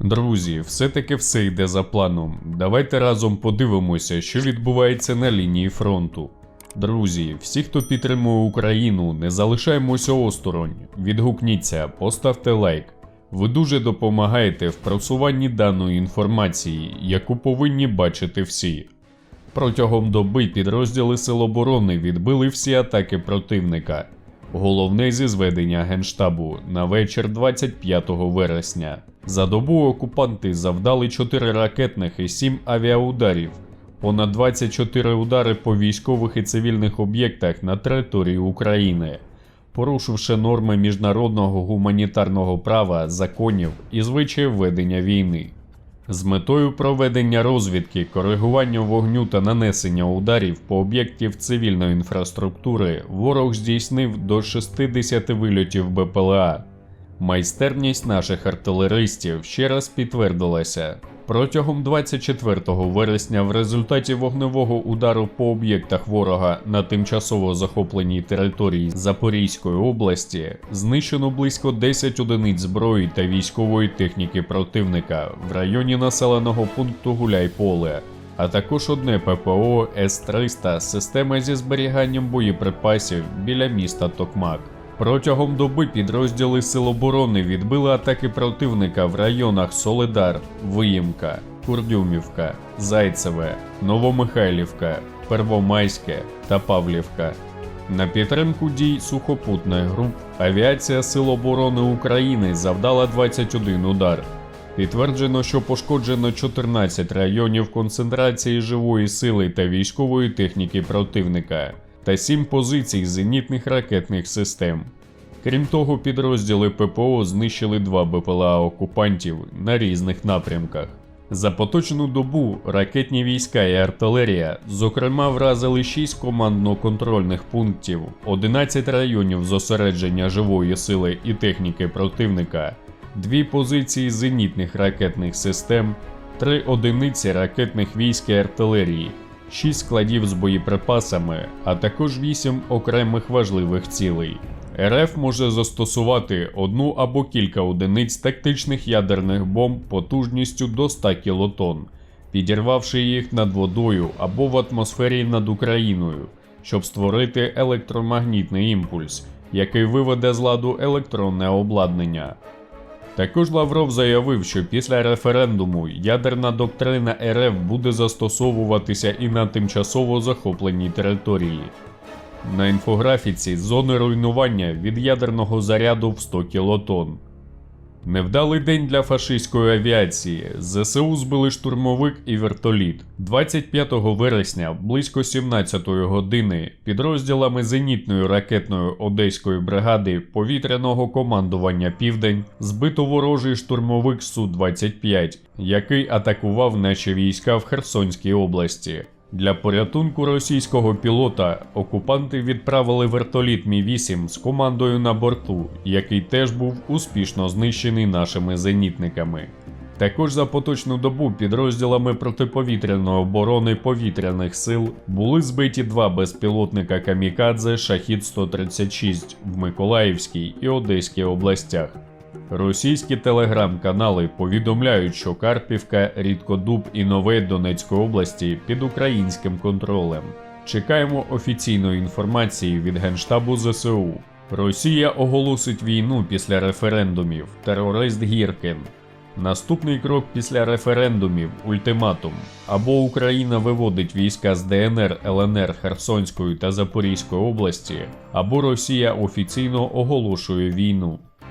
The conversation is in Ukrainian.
Друзі, все-таки все йде за планом. Давайте разом подивимося, що відбувається на лінії фронту. Друзі, всі, хто підтримує Україну, не залишаємося осторонь. Відгукніться, поставте лайк. Ви дуже допомагаєте в просуванні даної інформації, яку повинні бачити всі. Протягом доби підрозділи Сил оборони відбили всі атаки противника. Головне зі зведення Генштабу на вечір 25 вересня. За добу окупанти завдали 4 ракетних і 7 авіаударів, понад 24 удари по військових і цивільних об'єктах на території України, порушивши норми міжнародного гуманітарного права, законів і звичаїв ведення війни. З метою проведення розвідки, коригування вогню та нанесення ударів по об'єктів цивільної інфраструктури ворог здійснив до 60 вильотів БПЛА. Майстерність наших артилеристів ще раз підтвердилася. Протягом 24 вересня в результаті вогневого удару по об'єктах ворога на тимчасово захопленій території Запорізької області знищено близько 10 одиниць зброї та військової техніки противника в районі населеного пункту Гуляйполе, а також одне ППО С-300 система зі зберіганням боєприпасів біля міста Токмак. Протягом доби підрозділи Сил оборони відбили атаки противника в районах Солидар, Виїмка, Курдюмівка, Зайцеве, Новомихайлівка, Первомайське та Павлівка. На підтримку дій сухопутних груп авіація Сил оборони України завдала 21 удар. Підтверджено, що пошкоджено 14 районів концентрації живої сили та військової техніки противника та 7 позицій зенітних ракетних систем. Крім того, підрозділи ППО знищили два БПЛА окупантів на різних напрямках. За поточну добу ракетні війська і артилерія, зокрема, вразили 6 командно-контрольних пунктів, 11 районів зосередження живої сили і техніки противника, дві позиції зенітних ракетних систем, три одиниці ракетних військ і артилерії, 6 складів з боєприпасами, а також 8 окремих важливих цілей. РФ може застосувати одну або кілька одиниць тактичних ядерних бомб потужністю до 100 кілотон, підірвавши їх над водою або в атмосфері над Україною, щоб створити електромагнітний імпульс, який виведе з ладу електронне обладнання. Також Лавров заявив, що після референдуму ядерна доктрина РФ буде застосовуватися і на тимчасово захопленій території. На інфографіці зони руйнування від ядерного заряду в 100 кілотон. Невдалий день для фашистської авіації. ЗСУ збили штурмовик і вертоліт. 25 вересня, близько 17 години, підрозділами зенітної ракетної одеської бригади повітряного командування Південь збито ворожий штурмовик Су-25, який атакував наші війська в Херсонській області. Для порятунку російського пілота окупанти відправили вертоліт Мі-8 з командою на борту, який теж був успішно знищений нашими зенітниками. Також за поточну добу підрозділами протиповітряної оборони повітряних сил були збиті два безпілотника Камікадзе Шахід 136 в Миколаївській і Одеській областях. Російські телеграм-канали повідомляють, що Карпівка, Рідкодуб і Нове Донецької області під українським контролем. Чекаємо офіційної інформації від Генштабу ЗСУ. Росія оголосить війну після референдумів. Терорист Гіркін. Наступний крок після референдумів ультиматум. Або Україна виводить війська з ДНР, ЛНР, Херсонської та Запорізької області, або Росія офіційно оголошує війну.